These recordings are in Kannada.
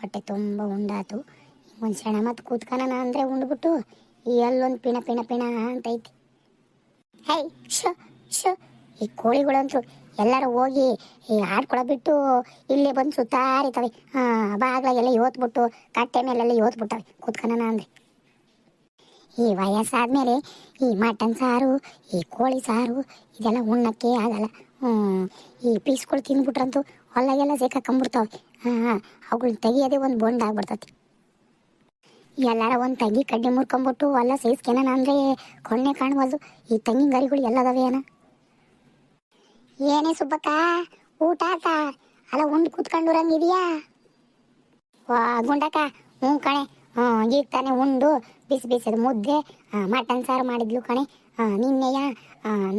ಹೊಟ್ಟೆ ತುಂಬ ಉಂಡಾತು. ಒಂದು ಸೆಣ ಮತ್ತು ಕೂತ್ಕನ ಅಂದರೆ ಉಂಡ್ಬಿಟ್ಟು, ಈ ಅಲ್ಲೊಂದು ಪಿಣ ಪಿಣ ಪಿಣ ಅಂತೈತಿ. ಹೈ ಶೋ ಶೋ ಈ ಕೋಳಿಗಳಂತೂ ಎಲ್ಲರೂ ಹೋಗಿ ಈ ಆಡ್ಕೊಳ ಬಿಟ್ಟು ಇಲ್ಲೇ ಬಂದು ಸುತ್ತಾರಿತವೆ. ಬಾಗ್ಲಾಗೆಲ್ಲ ಇವತ್ಬಿಟ್ಟು ಕಟ್ಟೆ ಮೇಲೆಲ್ಲ ಇವತ್ಬಿಟ್ಟವೆ ಕೂತ್ಕನ ಅಂದರೆ. ಈ ವಯಸ್ಸಾದ್ಮೇಲೆ ಈ ಮಟನ್ ಸಾರು, ಈ ಕೋಳಿ ಸಾರು, ಇದೆಲ್ಲ ಉಣ್ಣಕ್ಕೆ ಆಗಲ್ಲ. ಹ್ಞೂ ಈ ಪೀಸ್ಗಳು ತಿಂದ್ಬಿಟ್ರಂತೂ ಹೊಲಗೆಲ್ಲ ಸಿಕ್ಕಾಕೊಂಬಿಡ್ತಾವೆ. ಹಾಂ ಅವುಗಳನ್ನ ತೆಗಿಯೋದೇ ಒಂದು ಬೊಂಡ್ ಆಗ್ಬಿಡ್ತತಿ. ಎಲ್ಲಾರ ಒಂದು ತಂಗಿ ಕಡ್ಡಿ ಮುರ್ಕೊಂಬಿಟ್ಟು ಹೊಲ ಸೇಸ್ಕೆನ ಅಂದರೆ ಕೊಣ್ಣೆ ಕಾಣ್ಬೋದು. ಈ ತಂಗಿನ ಗರಿಗಳು ಎಲ್ಲದವೆ ಏನ ಏನೇ ಸುಬ್ಬಕ್ಕ, ಊಟ ಆತ? ಅಲ್ಲ, ಉಂಡು ಕೂತ್ಕೊಂಡುರಂಗಿದೆಯಾ ವಾ, ಗುಂಡಕ್ಕ, ಹ್ಞೂ ಕಣೆ. ಹ್ಞೂ, ಈಗ ತಾನೆ ಉಂಡು. ಬಿಸಿ ಬಿಸಿದ ಮುದ್ದೆ ಮಟನ್ ಸಾರು ಮಾಡಿದ್ಲು ಕಣೆ. ನಿನ್ನೆಯ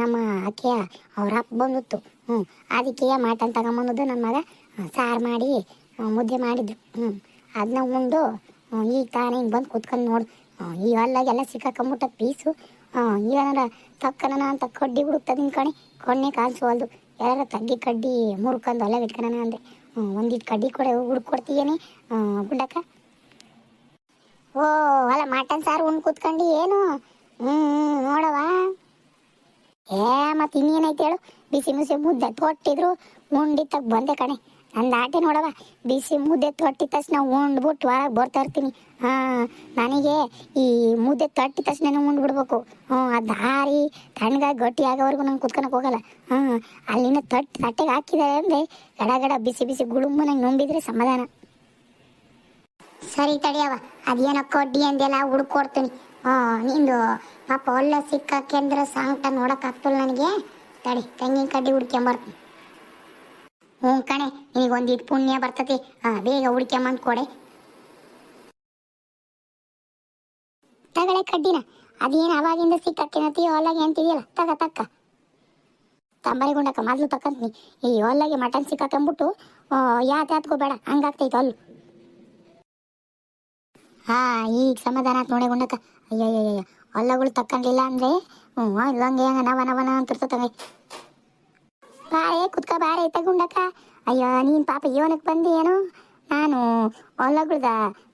ನಮ್ಮ ಅಕ್ಕಿಯ ಅವ್ರ ಹಬ್ಬ ಬಂದಿತ್ತು. ಹ್ಞೂ ಅದಕ್ಕೆ ಮಟನ್ ತಗೊಂಬಂದದ್ದು ನನ್ನ ಮಗ. ಸಾರು ಮಾಡಿ ಮುದ್ದೆ ಮಾಡಿದ್ರು ಹ್ಞೂ ಅದನ್ನ ಉಂಡು ಈಗ ತಾನೇ ಹಿಂಗೆ ಬಂದು ಕೂತ್ಕೊಂಡು ನೋಡು. ಈ ಹೊಲ್ಲಾಗೆಲ್ಲ ಸಿಕ್ಕಾಕೊಂಬಿಟ್ಟ ಪೀಸು ಏನಾರ ತಕ್ಕನ ಅಂತ ಕಡ್ಡಿ ಹುಡುಕ್ತದಿನ ಕಣೆ. ಕೊಣ್ಣೆ ಹೊಲ್ದು ಯಾರ ತಗ್ಗಿ ಕಡ್ಡಿ ಮುರ್ಕೊಂಡು ಹೊಲ ಇಟ್ಕೊಳ ಅಂದರೆ. ಒಂದಿಟ್ಟು ಕಡ್ಡಿ ಕೊಡ ಹುಡ್ಕೊಡ್ತೀಯೇನಿ ಗುಂಡಕ್ಕ. ಓ ಅಲ್ಲ ಮಟನ್ ಸಾರು ಉಂಡು ಕೂತ್ಕೊಂಡು ಏನು? ಹ್ಞೂ ನೋಡವಾ ಏ ಮತ್ತೆ ಇನ್ನೇನೈತೆ ಹೇಳು? ಬಿಸಿ ಮುಸಿ ಮುದ್ದೆ ತೊಟ್ಟಿದ್ರು, ಉಂಡಿತ್ತಾಗ ಬಂದೆ ಕಣೆ. ನನ್ನ ಆಟೆ ನೋಡವ ಬಿಸಿ ಮುದ್ದೆ ತೊಟ್ಟಿದ ತಕ್ಷಣ ಉಂಡ್ಬಿಟ್ಟು ಒಳಗೆ ಬರ್ತಾ ಇರ್ತೀನಿ. ಹಾಂ, ನನಗೆ ಈ ಮುದ್ದೆ ತೊಟ್ಟಿದ ತಕ್ಷಣ ಉಂಡ್ಬಿಡ್ಬೇಕು. ಹ್ಞೂ ಅದು ದಾರಿ ತಣ್ಣಗಾಗಿ ಗಟ್ಟಿ ಆಗೋವರೆಗೂ ನಂಗೆ ಕುತ್ಕೊಳಕ್ಕೆ ಹೋಗಲ್ಲ. ಹಾಂ ಅಲ್ಲಿನ ತಟ್ಟ ತಟ್ಟೆಗೆ ಹಾಕಿದ್ದಾರೆ ಅಂದರೆ ಗಡ ಗಡ ಬಿಸಿ ಬಿಸಿ ಗುಳುಂಬನಾಗ ನುಂಬಿದ್ರೆ ಸಮಾಧಾನ. ಸರಿ ತಡಿಯವ ಅದೇನೋ ಕಡ್ಡಿ ಅಂದೆಲ್ಲ ಹುಡ್ಕೊಡ್ತೀನಿ. ಹ್ಞೂ ನಿಂದು ಪಾಪ ಒಳ್ಳೆ ಸಿಕ್ಕಾಕೆಂದ್ರೆ ಸಾಂಗ್ಟ ನೋಡಕ್ ಆಗ್ತಿಲ್ಲ ನನಗೆ. ತಡಿ, ತೆಂಗಿನ ಕಡ್ಡಿ ಹುಡ್ಕೊಂಬರ್ತೀನಿ ಹ್ಞೂ ಕಣೆ ನಿನಗೊಂದಿಟ್ಟು ಪುಣ್ಯ ಬರ್ತತಿ. ಹಾಂ, ಬೇಗ ಹುಡ್ಕೊಂಬಂದು ಕೊಡೆ. ತಗಳೆ ಕಡ್ಡಿನ, ಅದೇನು ಅವಾಗಿಂದ ಸಿಕ್ಕಕ್ಕೇನತಿ ಹೊಲಗೆ ಅಂತಿದೆಯಲ್ಲ ತಗ, ತಕ್ಕ. ತಂಬರಿ ಗುಂಡಕ್ಕ, ಮೊದಲು ತಕ್ಕಂತೀನಿ. ಈ ಹೊಲಗೆ ಮಟನ್ ಸಿಕ್ಕಾಕೊಂಬಿಟ್ಟು ಯಾತ ಯಾತ್ಕೋಬೇಡ ಹಂಗಾಗ್ತೈತೆ ಅಲ್ಲು ಹಾ, ಈಗ ಸಮಾಧಾನ ಆಯ್ತು ನೋಡೆ ಗುಂಡಕ್ಕ. ಅಯ್ಯಯ್ಯಯ್ಯ ಹೊಲ್ಲಗಳು ತಕ್ಕಂಡಿಲ್ಲ ಅಂದ್ರೆ, ಹ್ಞೂ ಇಲ್ಲಂಗೆ ಹಂಗ ನವನ ವನ ಅಂತಿರ್ತತವೆ ಬಾರೇ ಕುತ್ಕ ಬಾರೆ ತಗೊಂಡಕ್ಕ ಗುಂಡಕ್ಕ. ಅಯ್ಯೋ, ನೀನ್ ಪಾಪ ಯೋನಕ್ ಬಂದಿ ಏನು? ನಾನು ಹೊಲಗಳ್ದ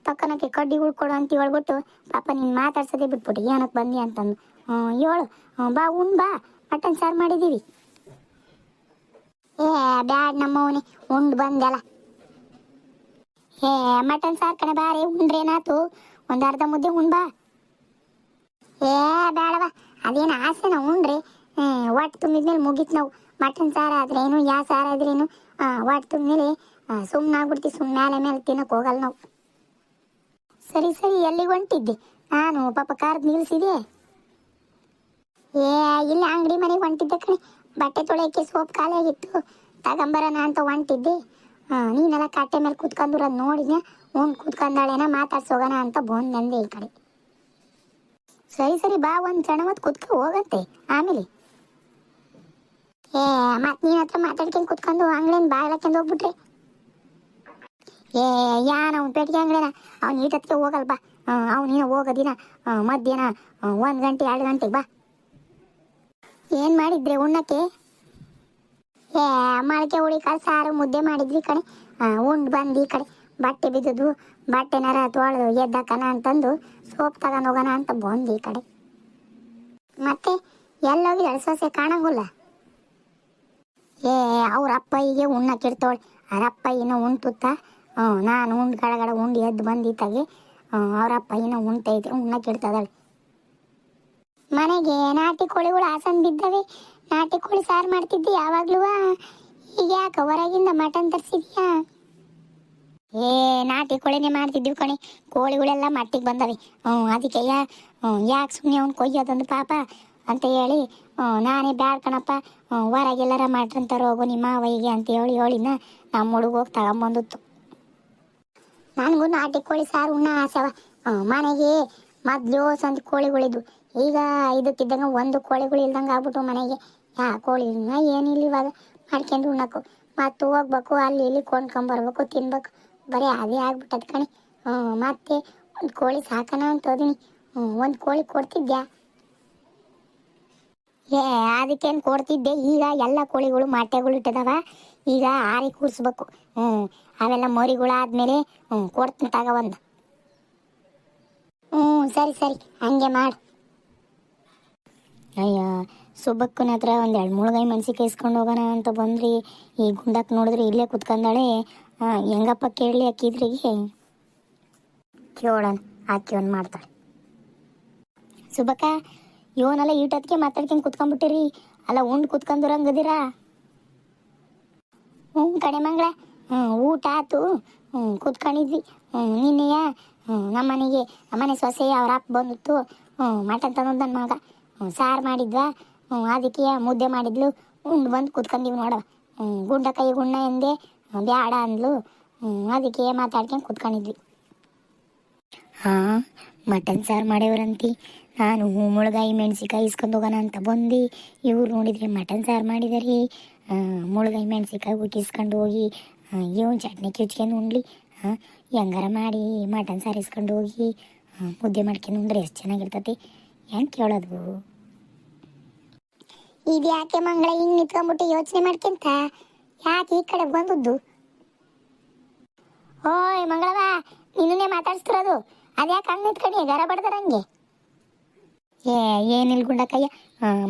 ತಕ್ಕನಕ್ಕೆ ಕಡ್ಡಿ ಉಳ್ಕೊಡು ಅಂತ ಹೇಳ್ಬಿಟ್ಟು, ಪಾಪ ನೀನ್ ಮಾತಾಡ್ಸದೆ ಬಿಟ್ಬಿಟ್ಟು ಏನಕ್ಕೆ ಬಂದಿ ಅಂತಂದು. ಹ್ಞೂ ಏಳು ಹ್ಞೂ, ಬಾ, ಉಣ್, ಬಾ. ಮಟನ್ ಸಾರು ಮಾಡಿದೀವಿ ಏ, ಬ್ಯಾಡ್ ನಮ್ಮವನೇ ಉಂಡು ಬಂದಲ್ಲ ಏ, ಮಟನ್ ಸಾರ್ ಕಣೆ, ಬಾರಿ ಉಂಡ್ರೇನಾತು ಒಂದ್ ಅರ್ಧ ಮುದ್ದೆ ಉಣ್ಬಾ ಏ, ಬೇಡವ. ಅದೇನು ಆಸೆನ ಉಂಡ್ರಿ ಒಟ್ಟು ತುಂಬಿದ್ಮೇಲೆ ಮುಗೀತು ನಾವು. ಮಟನ್ ಸಾರ ಆದ್ರೇನು ಯಾ ಸಾರ ಆದ್ರೇನು ಒಟ್ಟು ತುಂಬಿದ್ಮೇಲೆ ಸುಮ್ಮನೆ ಆಗ್ಬಿಡ್ತೀವಿ ಸುಮ್ಮನೆ ಮೇಲೆ ಮೇಲೆ ತಿನ್ನಕ್ಕೆ ಹೋಗಲ್ಲ ನಾವು. ಸರಿ ಸರಿ, ಎಲ್ಲಿಗೆ ಹೊಂಟಿದ್ದೆ? ನಾನು ಪಾಪ ಕಾರ್ ನಿಲ್ಸಿದೆ. ಏ, ಇಲ್ಲ, ಅಂಗಡಿ ಮನೆಗೆ ಹೊಂಟಿದ್ದೆ ಕಣೆ. ಬಟ್ಟೆ ತೊಳೆಯಕ್ಕೆ ಸೋಪ್ ಖಾಲಿ ಆಗಿತ್ತು. ತಗೊಂಬರೋಣ ಅಂತ ಹೊಂಟಿದ್ದೆ. ನೀನೆಲ್ಲ ಕಟ್ಟೆ ಮೇಲೆ ಕೂತ್ಕೊಂಡ್ರ ನೋಡಿದ್ನೆ ಉಂಡ್ ಕೂತ್ಕೊಂಡಾಳೇನ, ಮಾತಾಡ್ಸೋಗೋಣ ಅಂತ ಬಂದ್ ನಂದೆ ಈ ಕಡೆ. ಸರಿ ಸರಿ ಬಾ ಒಂದ್ ಕ್ಷಣ ಹೊತ್ತು ಕುತ್ಕೊ ಹೋಗಂತೆ. ಆಮೇಲೆ. ಏ ಮತ್ ನೀನ್ ಹತ್ರ ಮಾತಾಡ್ಕೊಂಡ್ ಕುತ್ಕೊಂಡು ಅಂಗಡಿನ ಬಾಗ್ಲಕ್ಕೊಂಡ್ ಹೋಗ್ಬಿಟ್ರಿ? ಏ ಯಾನ ಅವ್ನ ಪೇಟಿಗೆ ಅಂಗಡಿನ ಅವ್ನ ಈಟತ್ಗೆ ಹೋಗಲ್ ಬಾ. ಅವ್ನು ನೀನು ಹೋಗೋದಿನ ಮಧ್ಯಾಹ್ನ ಒಂದ್ ಗಂಟೆ ಎರಡು ಗಂಟೆಗೆ ಬಾ. ಏನ್ ಮಾಡಿದ್ರೆ ಉಣ್ಣಕ್ಕೆ? ಏ ಮೊಳಕೆ ಹುಳಿ ಸಾರು ಮುದ್ದೆ ಮಾಡಿದ್ವಿ ಆ, ಉಂಡ್ ಬಂದು ಈ ಕಡೆ. ಬಟ್ಟೆ ಬಿದ್ದದು ಬಟ್ಟೆನಾರ ತೊಳೆದು ಎದ್ದಕ್ಕನ ಅಂತಂದು ಸೋಪ್ ತಗೊಂಡು ಹೋಗೋಣ ಅಂತ ಬಂದು ಈ ಕಡೆ. ಮತ್ತೆ ಎಲ್ಲೋಗಿ ಅಳ್ಸೋಸೆ ಕಾಣಂಗಿಲ್ಲ. ಏ, ಅವ್ರ ಅಪ್ಪ ಹೀಗೆ ಉಣ್ಣಕ್ಕಿರ್ತವಳೆ ಅವ್ರ ಅಪ್ಪ ಇನ್ನೂ ಉಣ್ತುತ್ತ, ಹ್ಞೂ, ನಾನು ಉಂಡ್ ಗಡಗಡ ಉಂಡು ಎದ್ದು ಬಂದಿತ್ತಾಗೆ ಅವ್ರ ಅಪ್ಪ ಇನ್ನೂ ಉಣ್ತೈತೆ ಉಣ್ಣಕ್ಕಿಡ್ತದಳೆ ಮನೆಗೆ ನಾಟಿ ಕೋಳಿಗಳು ಆಸನ್ ಬಿದ್ದವೆ. ನಾಟಿ ಕೋಳಿ ಸಾರು ಮಾಡ್ತಿದ್ದೆ ಯಾವಾಗ್ಲೂ ಈಗ ಯಾಕೆ ಹೊರಗಿಂದ ಮಟನ್ ತರಿಸಿದ್ಯಾ? ಏ, ನಾಟಿ ಕೋಳಿನೇ ಮಾಡ್ತಿದ್ವಿ ಕಣಿ. ಕೋಳಿಗಳೆಲ್ಲ ಮಟ್ಟಿಗೆ ಬಂದವೆ. ಹ್ಞೂ, ಅದಕ್ಕೆ ಯಾ ಯಾಕೆ ಸುಮ್ಮನೆ ಅವ್ನು ಕೊಯ್ಯೋದೊಂದು ಪಾಪ ಅಂತ ಹೇಳಿ ನಾನೇ ಬ್ಯಾಡ್ ಕಣಪ್ಪ. ಹೊರಗೆಲ್ಲರ ಮಾಡ್ರಂತಾರ ಹೋಗು ನಿಮ್ಮ ಮಾವಯ್ಯಗೆ ಅಂತ ಹೇಳಿ ಹೇಳಿನ ನಮ್ಮ ಹುಡುಗ ಹೋಗಿ ತಗೊಂಬಂದಿತ್ತು. ನನಗೂ ನಾಟಿ ಕೋಳಿ ಸಾರು ಉಣ್ಣ ಆಸವ. ಮನೆಗೆ ಮೊದಲು ಸಂತ ಕೋಳಿಗಳಿದ್ವು. ಈಗ ಇದಕ್ಕಿದ್ದಂಗೆ ಒಂದು ಕೋಳಿಗಳು ಇಲ್ದಂಗೆ ಆಗ್ಬಿಟ್ಟು ಮನೆಗೆ. ಯಾ, ಕೋಳಿ ಏನಿಲ್ಲ ಇವಾಗ. ಮಾಡ್ಕೊಂಡು ಉಣ್ಣಕು. ಮತ್ತು ಹೋಗ್ಬೇಕು, ಅಲ್ಲಿ ಇಲ್ಲಿ ಕೊಂಡ್ಕೊಂಬರ್ಬೇಕು, ತಿನ್ಬೇಕು. ಬರೀ ಅದೇ ಆಗ್ಬಿಟ್ಟದ ಕಣಿ. ಮತ್ತೆ ಒಂದು ಕೋಳಿ ಸಾಕಣ ಅಂತ ಹೋದಿನಿ. ಒಂದು ಕೋಳಿ ಕೊಡ್ತಿದ್ಯಾ? ಏ, ಅದಕ್ಕೇನು ಕೊಡ್ತಿದ್ದೆ? ಈಗ ಎಲ್ಲ ಕೋಳಿಗಳು ಮೊಟ್ಟೆಗಳು ಇಟ್ಟದವ. ಈಗ ಆರಿ ಕೂರಿಸ್ಬೇಕು. ಹ್ಞೂ, ಅವೆಲ್ಲ ಮರಿಗಳಾದ್ಮೇಲೆ, ಹ್ಞೂ, ಕೊಡ್ತೀನಿ ತಗ ಒಂದು. ಹ್ಞೂ, ಸರಿ ಸರಿ, ಹಂಗೆ ಮಾಡು. ಅಯ್ಯ, ಸುಬ್ಬಕ್ಕನ ಹತ್ರ ಒಂದು ಎರಡು ಮುಳುಗಾಯಿ ಮನ್ಸಿಗೆ ಕೇಸ್ಕೊಂಡು ಹೋಗೋಣ ಅಂತ ಬಂದ್ರಿ. ಈ ಗುಂಡಕ್ಕೆ ನೋಡಿದ್ರೆ ಇಲ್ಲೇ ಕುತ್ಕೊಂಡಾಳೆ. ಆ, ಹೆಂಗಪ್ಪ ಕೇಳಲಿ ಅಕ್ಕಿದ್ರಿಗೆ ಕೇಳೋಣ ಆಕಿ ಒಂದು ಮಾಡ್ತಾಳೆ. ಸುಬ್ಬಕ್ಕ ಇವನೆಲ್ಲ ಈಟತ್ಗೆ ಮಾತಾಡ್ಕೊಂಡು ಕುತ್ಕೊಂಡ್ಬಿಟ್ಟಿರಿ. ಅಲ್ಲ ಉಂಡು ಕುತ್ಕೊಂಡ್ರಂಗದಿರಾ ಹ್ಞೂ ಕಡೆ ಮಂಗಳ. ಹ್ಞೂ ಊಟ ಆತು. ಹ್ಞೂ ಕುತ್ಕೊಂಡಿದ್ವಿ. ಹ್ಞೂ ನಿನ್ನೆಯ? ಹ್ಞೂ ನಮ್ಮನೆಗೆ ನಮ್ಮನೆ ಸೊಸೆ ಅವ್ರ ಅಪ್ಪ ಬಂದಿತ್ತು. ಹ್ಞೂ ಮಟನ್ ತಂದು ನನ್ನ ಮಗ. ಹ್ಞೂ ಸಾರು ಮಾಡಿದ್ವ? ಹ್ಞೂ ಅದಕ್ಕೆ ಮುದ್ದೆ ಮಾಡಿದ್ಲು. ಉಂಡು ಬಂದು ಕುತ್ಕೊಂಡಿವಿ ನೋಡವ ಹ್ಞೂ ಗುಂಡ ಕೈ ಗುಂಡ ಎಂದೆ. ಬ್ಯಾಡ ಅಂದ್ಲು. ಅದಕ್ಕೆ ಮಾತಾಡ್ಕೊಂಡು ಕುತ್ಕೊಂಡಿದ್ವಿ. ಹಾಂ ಮಟನ್ ಸಾರು ಮಾಡ್ಯವ್ರಂತಿ. ನಾನು ಮುಳುಗಾಯಿ ಮೆಣಸಿಕಾಯಿ ಇಸ್ಕೊಂಡು ಹೋಗೋಣ ಅಂತ ಬಂದು. ಇವ್ರು ನೋಡಿದ್ರೆ ಮಟನ್ ಸಾರು ಮಾಡಿದಾರೆ. ಮುಳುಗಾಯಿ ಮೆಣಸಿಕಾಯಿ ಊಟ ಇಸ್ಕೊಂಡು ಹೋಗಿ ಇವನು ಚಟ್ನಿ ಕಿಚ್ಕೊಂಡು ಉಣ್ಲಿ ಹಾಂ ಹೆಂಗಾರ ಮಾಡಿ ಮಟನ್ ಸಾರು ಇಸ್ಕೊಂಡು ಹೋಗಿ ಮುದ್ದೆ ಮಾಡ್ಕೊಂಡು ಉಂಡ್ರೆ ಎಷ್ಟು ಚೆನ್ನಾಗಿರ್ತತಿ. ಹೆಂಗೆ ಕೇಳೋದು? ಇದು ಯಾಕೆ ಮಂಗಳ ಹಿಂಗೆ ನಿಂತ್ಕೊಂಡ್ಬಿಟ್ಟು ಯೋಚನೆ ಮಾಡ್ಕೊಂತ? ಯಾಕೆ ಈ ಕಡೆ ಬಂದದ್ದು? ಓಯ್ ಮಂಗಳವ ನಿನ್ನೇ ಮಾತಾಡ್ಸ್ತಿರೋದು. ಅದ್ಯಾಕೆ ಹಂಗೆ ನಿಂತ್ಕೊಂಡು? ಗರ ಬಡ್ದಾರ ಹಂಗೆ. ಏ ಏನಿಲ್ಲ ಗುಂಡಕ್ಕಯ್ಯ?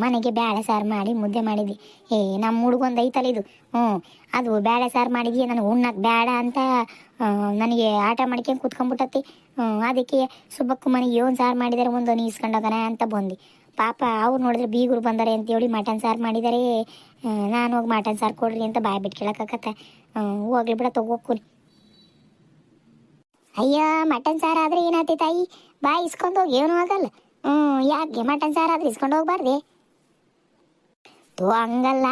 ಮನೆಗೆ ಬೇಳೆ ಸಾರು ಮಾಡಿ ಮುದ್ದೆ ಮಾಡಿದ್ವಿ. ಏ ನಮ್ಮ ಹುಡುಗೊಂದು ಐತಲ್ಲ ಇದು. ಹ್ಞೂ ಅದು ಬೇಳೆ ಸಾರು ಮಾಡಿದ್ವಿ. ನನಗೆ ಉಣ್ಣಕ್ಕೆ ಬೇಡ ಅಂತ ನನಗೆ ಆಟ ಮಾಡ್ಕೊಂಡು ಕುತ್ಕೊಂಡ್ಬಿಟ್ಟತಿ. ಅದಕ್ಕೆ ಸುಬ್ಬಕ್ಕು ಮನೆಗೆ ಏನು ಸಾರು ಮಾಡಿದರೆ ಒಂದು ನೀಸ್ಕೊಂಡೋಗಣ ಅಂತ ಬಂದು ಪಾಪ ಅವ್ರು ನೋಡಿದ್ರೆ ಬೀಗರು ಬಂದಾರೆ ಅಂತೇಳಿ ಮಟನ್ ಸಾರು ಮಾಡಿದ್ದಾರೆ ನಾನು ಹೋಗಿ ಮಟನ್ ಸಾರು ಕೊಡ್ರಿ ಅಂತ ಬಾಯ್ ಬಿಟ್ಟು ಕೇಳಕ್ಕಾಗತ್ತೆ ಹೋಗ್ಲಿ ಬಿಡ ತಗೋಕೂನಿ ಅಯ್ಯ ಮಟನ್ ಸಾರು ಆದರೆ ಏನಾಗ್ತೈತೆ ತಾಯಿ? ಬಾಯ್ ಇಸ್ಕೊಂಡು ಹೋಗಿ, ಏನೂ ಆಗಲ್ಲ. ಹ್ಞೂ, ಯಾಕೆ ಮಟನ್ ಸಾರು ಆದ್ರೆ ಇಸ್ಕೊಂಡು ಹೋಗ್ಬಾರ್ದೆ? ತೋ, ಹಂಗಲ್ಲ.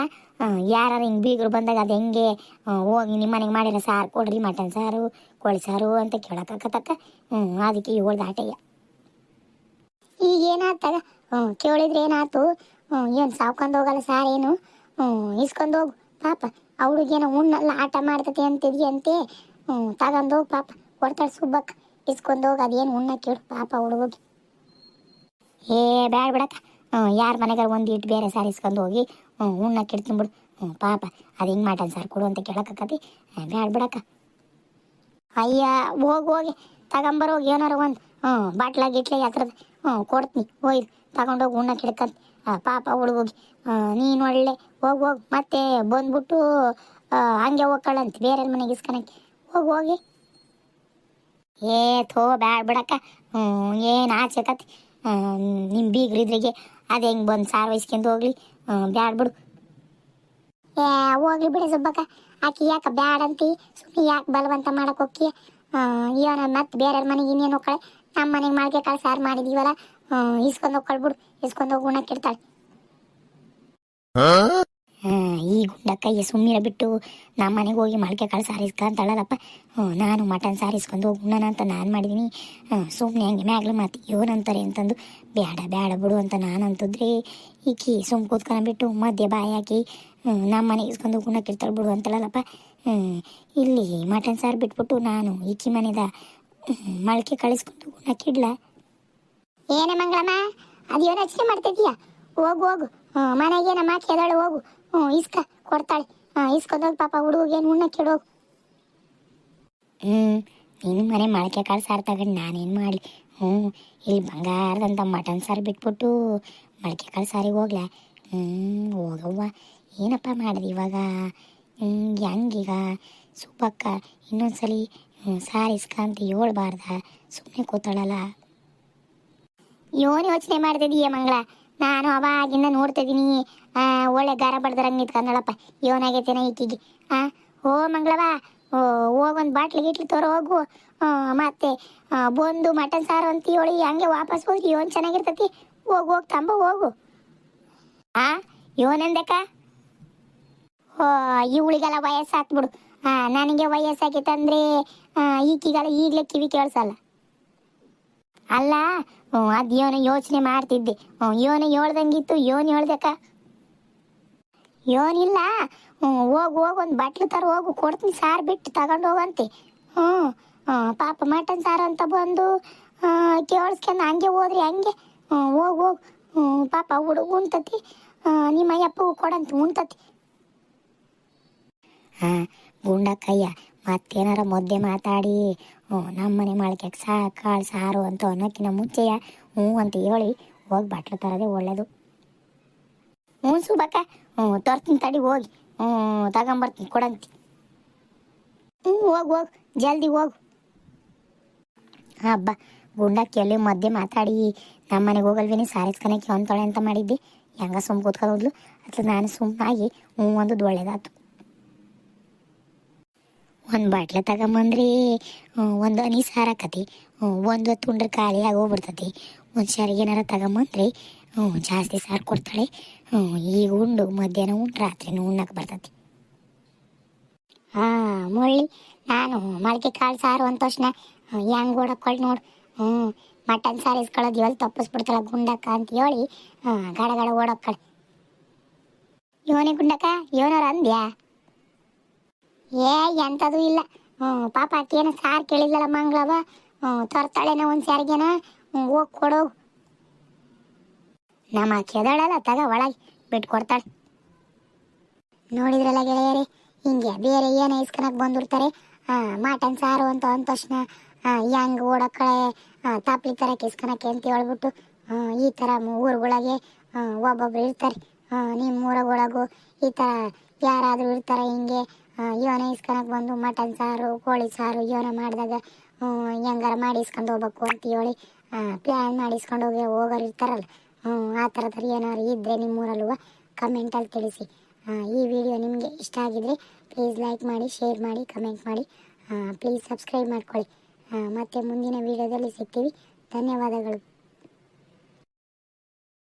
ಯಾರು ಹಿಂಗೆ ಬೀಗರು ಬಂದಾಗ ಅದು ಹೆಂಗೆ? ಹೋಗಿ ನಿಮ್ಮ ಮನೆಗೆ ಮಾಡಿರ ಸಾರು ಕೊಡ್ರಿ ಮಟನ್ ಸಾರು, ಕೋಳಿ ಸಾರು ಅಂತ ಕೇಳಕ್ಕಾಗತ್ತಕ್ಕ ಹ್ಞೂ, ಅದಕ್ಕೆ ಏಳ್ದು ಆಟಯ್ಯ ಈಗ ಏನಾಗ್ತಾಗ ಹ್ಞೂ, ಕೇಳಿದ್ರೆ ಏನಾಯ್ತು? ಏನು ಸಾವ್ಕೊಂಡು ಹೋಗಲ್ಲ ಸಾರ್ ಏನು? ಇಸ್ಕೊಂಡು ಹೋಗು, ಪಾಪ. ಅವಳಿಗೇನೋ ಉಣ್ಣಲ್ಲ, ಆಟ ಮಾಡ್ತತಿ ಅಂತಿದ್ಯ ಅಂತೆ? ಹ್ಞೂ ಹೋಗು, ಪಾಪ. ಕೊಡ್ತಾಳೆ ಸುಬ್ಬಕ್ಕ ಇಸ್ಕೊಂಡು ಹೋಗಿ, ಅದೇನು ಉಣ್ಣ ಕೇಳು, ಪಾಪ ಹುಡುಗಿ ಏ, ಬ್ಯಾಡ ಬಿಡಕ್ಕ ಹ್ಞೂ, ಯಾರ ಮನೆಗಾರ ಒಂದು ಇಟ್ಟು ಬೇರೆ ಸಾರಿ ಇಸ್ಕೊಂಡು ಹೋಗಿ, ಹ್ಞೂ, ಉಣ್ಣ ತಿನ್ಬಿಡು ಬಿಡು. ಹ್ಞೂ, ಪಾಪ. ಅದು ಹಿಂಗೆ ಮಟನ್ ಸರ್, ಕೊಡು ಅಂತ ಕೇಳಕ್ಕಾಕತಿ ಬ್ಯಾಡ ಬಿಡಕ್ಕ ಅಯ್ಯ, ಹೋಗಿ ಹೋಗಿ. ತಗೊಂಬರೋಗಿ, ಏನಾರ ಒಂದು. ಹ್ಞೂ ಬಾಟ್ಲ ಗಿಟ್ಲ ಹತ್ರದ ಹ್ಞೂ, ಕೊಡ್ತೀನಿ ಹೋಯ್ದು ತಗೊಂಡೋಗಿ ಉಣ್ಣಕ್ಕೆ ಹಿಡ್ಕಂತ ಪಾಪ ಹುಡುಗೋಗಿ ನೀನು ಒಳ್ಳೆ ಹೋಗಿ ಹೋಗಿ, ಮತ್ತೆ ಬಂದ್ಬಿಟ್ಟು ಹಂಗೆ ಹೋಗ್ಕೊಳ್ಳಂತ ಬೇರೆ ಮನೆಗೆ ಇಸ್ಕೊಳಕ್ಕೆ ಹೋಗಿ ಹೋಗಿ. ಏ, ಥೋ, ಬ್ಯಾಡ ಬಿಡಕ್ಕ. ಏನು ಆಚೆ ಕತಿ. ನಿಮ್ಮ ಬೀಗ್ರಿದ್ರಿಗೆ ಅದು ಹೆಂಗೆ ಬಂದು ಸಾರು ವಹಿಸ್ಕೊಂಡು ಹೋಗ್ಲಿ. ಬ್ಯಾಡ ಬಿಡು. ಏ, ಹೋಗ್ಲಿ ಬಿಡಿ ಸುಬ್ಬಕ್ಕ. ಆಕಿ ಯಾಕೆ ಬ್ಯಾಡ ಅಂತಿ? ಸುಮ್ಮನೆ ಯಾಕೆ ಬಲವಂತ ಮಾಡಕ್ಕೆ ಹೋಗಿ ಇವನ ಮತ್ತೆ ಬೇರೆಯವ್ರ ಮನೆಗೆ ಇನ್ನೇನು ಹೋಗ್ಕಳೆ? ನಮ್ಮ ಮನೆಗೆ ಮಾಡ್ಕೆ ಕಳ್ಸಾರು ಸಾರು ಇಸ್ಕೊಂಡು ಹೋಗ್ಕೊಳ್ಬಿಡು ಇಸ್ಕೊಂಡು ಹೋಗಿ ಉಣ್ಣಕ್ಕೆ ಇಡ್ತಾಳೆ ಗುಂಡಕ್ಕ ಈ ಸುಮ್ಮನೆ ಬಿಟ್ಟು ನಮ್ಮ ಮನೆಗೆ ಹೋಗಿ ಮೊಳಕೆ ಕಾಳು ಸಾರು ಇಸ್ಕೊಂತಾಳಲ್ಲಪ್ಪ ನಾನು ಮಟನ್ ಸಾರಿಸ್ಕೊಂಡು ಹೋಗಿ ಉಣ್ಣೋಣ ಅಂತ ನಾನು ಮಾಡಿದ್ದೀನಿ ಸುಮ್ಮನೆ ಹಂಗೆ ಮ್ಯಾಗ್ಲು ಮಾತು ಏನಂತಾರೆ ಅಂತಂದು ಬೇಡ ಬೇಡ ಬಿಡು ಅಂತ ನಾನು ಅಂತಂದ್ರೆ ಈಕಿ ಸುಮ್ ಕೂತ್ಕೊಂಡ್ಬಿಟ್ಟು ಮಧ್ಯೆ ಬಾಯಿ ಹಾಕಿ ನಮ್ಮ ಮನೆಗೆ ಇಸ್ಕೊಂಡು ಹೋಗಿ ಉಣ್ಣಕ್ಕೆ ಇರ್ತಾಳೆ ಬಿಡು ಅಂತಳಲ್ಲಪ್ಪ ಇಲ್ಲಿ ಮಟನ್ ಸಾರು ಬಿಟ್ಬಿಟ್ಟು ನಾನು ಈಕಿ ಮನೆದ ಮೊಳಕೆ ಕಳಿಸ್ಕೊಂಡು ಉಣ್ಣಕ್ಕೆ ಇಡ್ಲ? ಏನೇ ಮಂಗಳಮ್ಮ ಅದೇನು ಯೋಚನೆ ಮಾಡ್ತಿದ್ಯಾ? ಹೋಗು ಹೋಗು. ಮನೆಗೆ ನಮ್ಮ ಎದಳು ಹೋಗು. ಹ್ಞೂ ಇಸ್ಕ ಕೊಡ್ತಾಳೆ. ಹಾಂ ಇಸ್ಕೊಂಡೋಗಿ ಪಾಪ ಹುಡುಗೇನು ಉಣ್ಣ ಕೆಡೋಗು. ಹ್ಞೂ ನೀನು ಮನೆ ಮೊಳಕೆ ಕಾಳು ಸಾರು ತಗೊಂಡು ನಾನೇನು ಮಾಡಲಿ ಹ್ಞೂ ಇಲ್ಲಿ ಬಂಗಾರದಂಥ ಮಟನ್ ಸಾರು ಬಿಟ್ಬಿಟ್ಟು ಮೊಳಕೆ ಕಾಳು ಸಾರಿಗೆ ಹೋಗ್ಲಾ. ಹ್ಞೂ ಹೋಗವ್ವ. ಏನಪ್ಪ ಮಾಡಿದೆ ಇವಾಗ? ಹೆಂಗೀಗ? ಸುಬ್ಬಕ್ಕ ಇನ್ನೊಂದ್ಸಲಿ ಸಾರು ಇಸ್ಕ ಅಂತ ಹೇಳ್ಬಾರ್ದ? ಸುಮ್ಮನೆ ಕೂತಾಳಲ್ಲ. ಯೋನ್ ಯೋಚನೆ ಮಾಡ್ತಿದೀಯ ಮಂಗಳ? ನಾನು ಅವಾಗಿಂದ ನೋಡ್ತಿದ್ದೀನಿ ಒಳ್ಳೆ ಗಾರ ಬಡ್ದ್ರಂಗೆ ನಿಂತ್ಕೊಂಡಳಪ್ಪ. ಇವನಾಗೈತೇನ ಈಕಿಗೆ. ಆ ಓ ಮಂಗಳವ, ಓ, ಹೋಗೊಂದು ಬಾಟ್ಲಿ ಗಿಟ್ಲಿ ತೋರ ಹೋಗು. ಮತ್ತೆ ಬಂದು ಮಟನ್ ಸಾರು ಅಂತ ಹೇಳಿ, ಹಂಗೆ ವಾಪಸ್ ಹೋಗಿ ಇವನ್ ಚೆನ್ನಾಗಿರ್ತತಿ? ಹೋಗು, ಹೋಗಿ ತಂಬ, ಹೋಗು. ಆ ಇವನಂದಕ್ಕ ಓ ಇವಳಿಗೆಲ್ಲ ಆ, ನನಗೆ ವಯಸ್ಸಾಗಿತ್ತಂದ್ರೆ ಈಕಿಗೆಲ್ಲ ಈಗಲೇ ಕಿವಿ ಕೇಳಿಸಲ್ಲ. ಅಲ್ಲ ಅದು ಯೋನ ಯೋಚನೆ ಮಾಡ್ತಿದ್ದೆ. ಯೋನ ಹೇಳ್ದಂಗಿತ್ತು, ಯೋನ್ ಹೇಳ್ದಕ್ಕ ಯೋನಿಲ್ಲ ಹೋಗು ಹೋಗು, ಒಂದು ಬಟ್ಲು ತರ, ಹೋಗು, ಕೊಡ್ತೀನಿ ಸಾರು ಬಿಟ್ಟು ತಗೊಂಡು ಹೋಗಂತೆ. ಹ್ಞೂ ಪಾಪ ಮಟನ್ ಸಾರು ಅಂತ ಬಂದು ಕೇಳಿಸ್ಕೊಂಡು ಹಂಗೆ ಹೋದ್ರಿ, ಹಂಗೆ. ಹೋಗು ಹೋಗು. ಪಾಪ ಹುಡುಗ ಉಣ್ತತಿ ನಿಮ್ಮ ಅಯ್ಯಪ್ಪ ಕೊಡಂತ, ಉಣ್ತತಿ. ಹಾಂ, ಗುಂಡಕ್ಕಯ್ಯ ಮತ್ತೇನಾರ ಮುದ್ದೆ ಮಾತಾಡಿ, ಹ್ಞೂ ನಮ್ಮನೆ ಮನೆ ಸಾ, ಕಾಳು ಸಾರು ಅಂತ ಅನ್ನೋಕ್ಕಿಂತ ಮುಂಚೆಯ ಹ್ಞೂ ಅಂತ ಹೇಳಿ ಹೋಗಿ ಬಟ್ಲು ತರೋದೇ ಒಳ್ಳೇದು. ಹ್ಞೂ ಸುಬಕ್ಕ ಹ್ಞೂ ತರ್ತೀನಿ ತಡಿ ಹೋಗಿ. ಹ್ಞೂ, ತಗೊಂಬರ್ತೀನಿ, ಕೊಡಂತಿ. ಹ್ಞೂ, ಹೋಗಿ, ಹೋಗು, ಜಲ್ದಿ ಹೋಗು. ಹಬ್ಬ, ಗುಂಡಕ್ಕೆ ಎಲ್ಲಿ ಮಧ್ಯೆ ಮಾತಾಡಿ ನಮ್ಮ ಮನೆಗೆ ಹೋಗಲ್ವಿನಿ ಸಾರಿಸ್ಕೊಳಕ್ಕೆ ಹೊಂತಾಳೆ ಅಂತ ಮಾಡಿದ್ದೆ. ಹೆಂಗ ಸುಮ್ ಹೋದ್ಲು ಅಥವಾ ನಾನು ಸುಮ್ಮನಾಗಿ ಹ್ಞೂ ಒಂದು ಒಳ್ಳೇದಾತು. ಒಂದು ಬಾಟ್ಲೆ ತಗೊಂಬಂದ್ರಿ ಒಂದು ಹನಿ ಸಾರಾಕತಿ ಒಂದು ಹೊತ್ತು ಉಂಡ್ರೆ ಖಾಲಿ ಆಗೋಗ್ಬಿಡ್ತತಿ. ಒಂದು ಶಾರಿಗೆ ಏನಾರ ತಗೊಂಬಂದ್ರಿ ಹ್ಞೂ ಜಾಸ್ತಿ ಸಾರು ಕೊಡ್ತಾಳೆ ಈಗ ಉಂಡು ಮಧ್ಯಾಹ್ನ ಉಂಡು ರಾತ್ರಿನೂ ಉಣ್ಣಕ್ಕೆ ಬರ್ತತಿ. ಹಾಂ ಮುಳ್ಳಿ ನಾನು ಮೊಳಕೆ ಕಾಳು ಸಾರು ಅಂದ ತಕ್ಷಣ ಹೆಂಗೆ ಓಡಕ್ಕೊಳ್ಳಿ ನೋಡು ಹ್ಞೂ ಮಟನ್ ಸಾರು ಇಸ್ಕೊಳ್ಳೋದು ಎಲ್ಲಿ ತಪ್ಪಿಸ್ಬಿಡ್ತಾಳ ಗುಂಡಕ್ಕ ಅಂತ ಹೇಳಿ ಗಡ ಗಡ ಓಡಕ್ಕಳ ಇವನೇ ಗುಂಡಕ್ಕ ಇವನವ್ರು ಅಂದ್ಯಾ? ಏ ಎಂಥದ್ದು ಇಲ್ಲ. ಹ್ಞೂ, ಪಾಪ ಆಕೇನು ಸಾರ್ ಕೇಳಿದ್ಲಲ್ಲ ಮಂಗಳವ. ಹ್ಞೂ, ತರ್ತಾಳೆನ ಒಂದು ಹ್ಞೂ, ಹೋಗಿ ಕೊಡು. ನಮ್ಮ ಕೆದಳಲ್ಲ ತಗ ಒಳಗೆ ಬಿಟ್ಟು ಕೊಡ್ತಾಳೆ ನೋಡಿದ್ರಲ್ಲ ಗೆಳೆಯರೇ, ಹಿಂಗೆ ಬೇರೆ ಏನೇ ಬಂದ್ಬಿಡ್ತಾರೆ ಹಾ ಮಟನ್ ಸಾರು ಅಂತ ಅಂದ ತಕ್ಷಣ ಹೆಂಗೆ ಓಡಕ್ಕಳೆ ತಾಪ್ಲಿ ತರಕ್ಕೆ ಕಿಸ್ಕನಕ್ಕೆ ಅಂತ ಹೇಳ್ಬಿಟ್ಟು ಈ ಥರ ಊರುಗಳಿಗೆ ಒಬ್ಬೊಬ್ರು ಇರ್ತಾರೆ. ನಿಮ್ಮ ಊರಗೊಳಗು ಈ ಥರ ಯಾರಾದರೂ ಇರ್ತಾರೆ ಹಿಂಗೆ. ಇವನ ಇಸ್ಕೊಳಕ್ ಬಂದು ಮಟನ್ ಸಾರು, ಕೋಳಿ ಸಾರು, ಇವನ ಮಾಡಿದಾಗ ಹೆಂಗಾರ ಮಾಡಿ ಇಸ್ಕೊಂಡು ಹೋಗ್ಬೇಕು ಅಂತ ಹೇಳಿ ಪ್ಲ್ಯಾನ್ ಮಾಡಿ ಇಸ್ಕೊಂಡು ಹೋಗಿ ಹೋಗೋರು ಇರ್ತಾರಲ್ಲ, ಹ್ಞೂ, ಆ ಥರದಲ್ಲಿ ಏನಾದ್ರು ಇದ್ದರೆ ನಿಮ್ಮೂರಲ್ಲೂ ಕಮೆಂಟಲ್ಲಿ ತಿಳಿಸಿ. ಈ ವಿಡಿಯೋ ನಿಮಗೆ ಇಷ್ಟ ಆಗಿದ್ರೆ ಪ್ಲೀಸ್ ಲೈಕ್ ಮಾಡಿ ಶೇರ್ ಮಾಡಿ ಕಮೆಂಟ್ ಮಾಡಿ ಪ್ಲೀಸ್ ಸಬ್ಸ್ಕ್ರೈಬ್ ಮಾಡ್ಕೊಳ್ಳಿ. ಮತ್ತೆ ಮುಂದಿನ ವಿಡಿಯೋದಲ್ಲಿ ಸಿಗ್ತೀವಿ. ಧನ್ಯವಾದಗಳು.